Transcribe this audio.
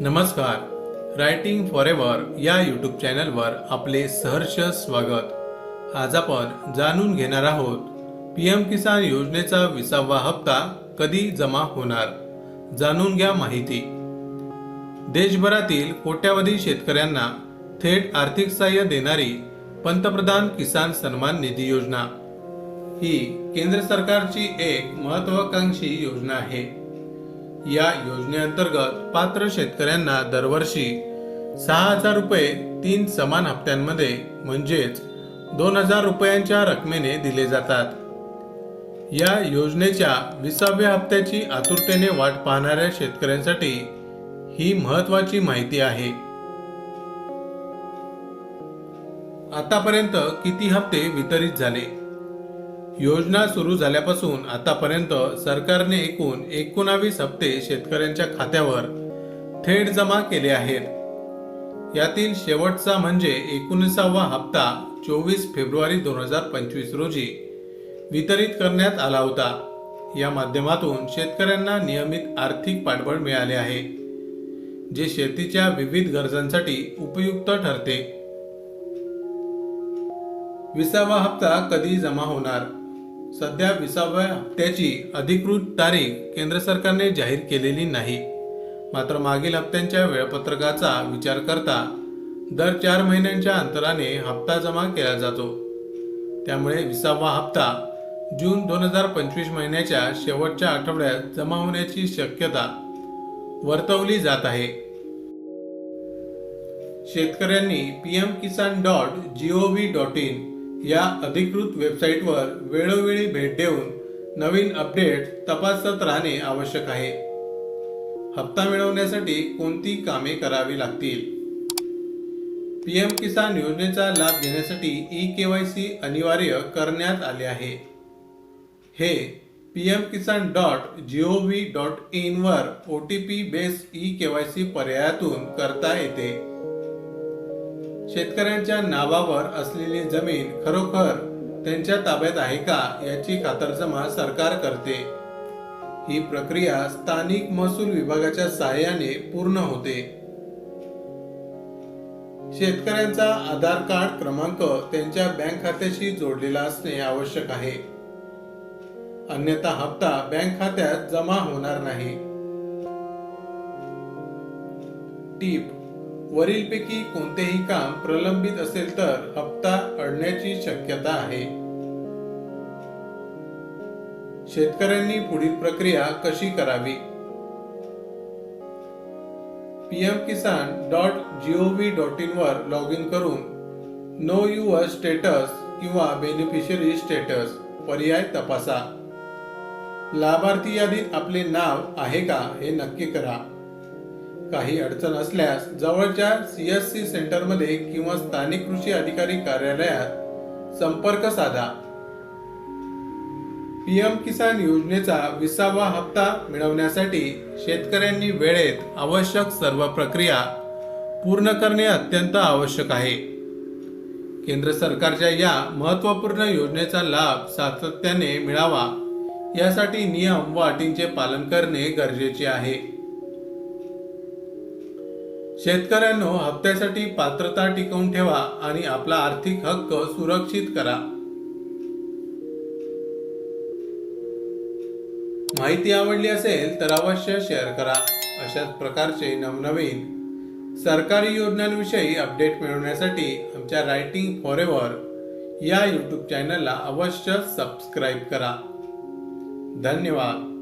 नमस्कार. Writing for ever या YouTube चॅनलवर आपले सहर्ष स्वागत. आज आपण जाणून घेणार आहोत पी एम किसान योजनेचा विसावा हप्ता कधी जमा होणार? जाणून घ्या माहिती. देशभरातील कोट्यावधी शेतकऱ्यांना थेट आर्थिक सहाय्य देणारी पंतप्रधान किसान सन्मान निधी योजना. ही केंद्र सरकारची एक महत्वाकांक्षी योजना आहे. या योजनेअंतर्गत पात्र शेतकऱ्यांना दरवर्षी सहा हजार रुपये तीन समान हप्त्यांमध्ये म्हणजेच दोन हजार रुपयांच्या रकमेने दिले जातात. या योजनेच्या विसाव्या हप्त्याची आतुरतेने वाट पाहणाऱ्या शेतकऱ्यांसाठी ही महत्वाची माहिती आहे. आतापर्यंत किती हप्ते वितरित झाले? योजना सुरू झाल्यापासून आतापर्यंत सरकारने एकूण एकोणावीस हप्ते शेतकऱ्यांच्या खात्यावर थेट जमा केले आहेत. यातील शेवटचा म्हणजे एकोणीसावा हप्ता चोवीस फेब्रुवारी दोन हजार पंचवीस रोजी वितरित करण्यात आला होता. या माध्यमातून शेतकऱ्यांना नियमित आर्थिक पाठबळ मिळाले आहे जे शेतीच्या विविध गरजांसाठी उपयुक्त ठरते. विसावा हप्ता कधी जमा होणार? सध्या विसाव्या हप्त्याची अधिकृत तारीख केंद्र सरकारने जाहीर केलेली नाही. मात्र मागील हप्त्यांच्या वेळापत्रकाचा विचार करता दर चार महिन्यांच्या अंतराने हप्ता जमा केला जातो. त्यामुळे विसावा हप्ता जून दोन हजार पंचवीस महिन्याच्या शेवटच्या आठवड्यात जमा होण्याची शक्यता वर्तवली जात आहे. शेतकऱ्यांनी P M Kisan dot G O V dot in या अधिकृत वेबसाईटवर वेळोवेळी भेट देऊन नवीन अपडेट तपासत राहणे आवश्यक आहे. हप्ता मिळवण्यासाठी कोणती कामे करावी लागतील? पी एम किसान योजनेचा लाभ घेण्यासाठी ई के वाय सी अनिवार्य करण्यात आले आहे. हे P M Kisan dot G O V dot इनवर O T P base E K Y C पर्यायातून करता येते. शेतकऱ्यांच्या नावावर असलेली जमीन खरोखर त्यांच्या ताब्यात आहे का याची खातरजमा सरकार करते. ही प्रक्रिया स्थानिक महसूल विभागाच्या सहाय्याने पूर्ण होते. शेतकऱ्यांचा आधार कार्ड क्रमांक त्यांच्या बँक खात्याशी जोडलेला असणे आवश्यक आहे. अन्यथा हप्ता बँक खात्यात जमा होणार नाही. टीप वरीलपैकी कोणतेही काम प्रलंबित असेल तर हप्ता अडण्याची शक्यता आहे. शेतकऱ्यांनी पुढील प्रक्रिया कशी करावी? PM Kisan dot GOV dot in वर लॉग इन करून नो युअर स्टेटस किंवा बेनिफिशरी स्टेटस पर्याय तपासा. लाभार्थी यादीत आपले नाव आहे का हे नक्की करा. काही अडचण असल्यास जवळच्या सी एस सी सेंटरमध्ये किंवा स्थानिक कृषी अधिकारी कार्यालयात संपर्क साधा. पीएम किसान योजनेचा विसावा हप्ता मिळवण्यासाठी शेतकऱ्यांनी वेळेत आवश्यक सर्व प्रक्रिया पूर्ण करणे अत्यंत आवश्यक आहे. केंद्र सरकारच्या या महत्त्वपूर्ण योजनेचा लाभ सातत्याने मिळावा यासाठी नियम व अटींचे पालन करणे गरजेचे आहे. शेतकऱ्यांनो हप्त्यासाठी पात्रता टिकवून ठेवा आणि आपला आर्थिक हक्क सुरक्षित करा. माहिती आवडली असेल तर अवश्य शेअर करा. अशाच प्रकारचे नवनवीन सरकारी योजनांविषयी अपडेट मिळवण्यासाठी आमच्या रायटिंग फॉर एव्हर या यूट्यूब चॅनलला अवश्य सबस्क्राईब करा. धन्यवाद.